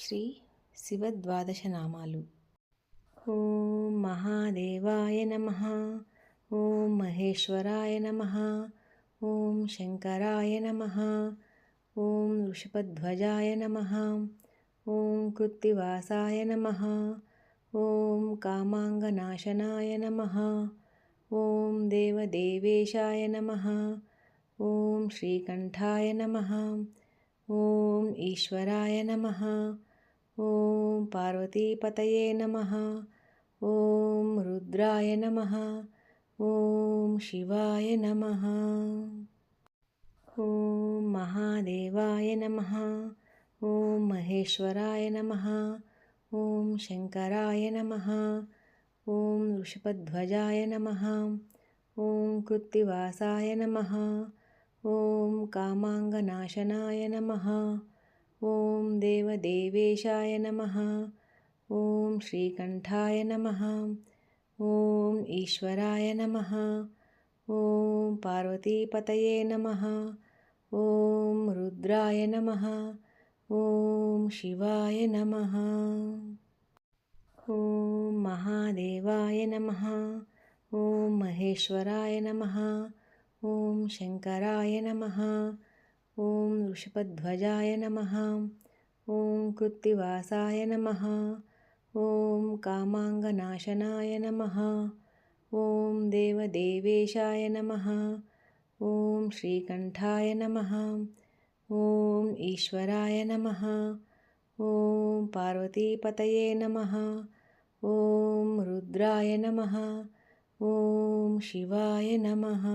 శ్రీ శివద్వాదశనామాలు. ఓం మహాదేవాయ నమ. ఓం మహేశ్వరాయ నమ. ఓం శంకరాయ నమ. ఓం వృషభధ్వజాయ నమ. ఓం కృత్తివాసాయ నమ. ఓం కామాంగనాశనాయ నమ. ఓం దేవదేవేశాయ నమ. ఓం శ్రీకంఠాయ నమ. ఓం ఈశ్వరాయ నమ. ॐ पार्वतीपतये नमः, ॐ रुद्राय नमः, ॐ शिवाय नमः, ॐ महादेवाय नमः, ॐ महेश्वराय नमः, ॐ शङ्कराय नमः, ॐ वृषभध्वजाय नमः, ॐ कृत्तिवासाय नमः, ॐ कामाङ्गनाशनाय नमः ॐ देवदेवेशाय नमः। ॐ श्रीकण्ठाय नमः। ॐ ईश्वराय नमः। ॐ पार्वतीपतये नमः। ॐ रुद्राय नमः। ॐ शिवाय नमः। ॐ महादेवाय नमः। ॐ महेश्वराय नमः। ॐ शङ्कराय नमः। ॐ वृषभध्वजाय नमः, ॐ कृत्तिवासाय नमः, ॐ कामाङ्गनाशनाय नमः, ॐ देवदेवेशाय नमः, ॐ श्रीकण्ठाय नमः, ॐ ईश्वराय नमः, ॐ पार्वतीपतये नमः, ॐ रुद्राय नमः, ॐ शिवाय नमः।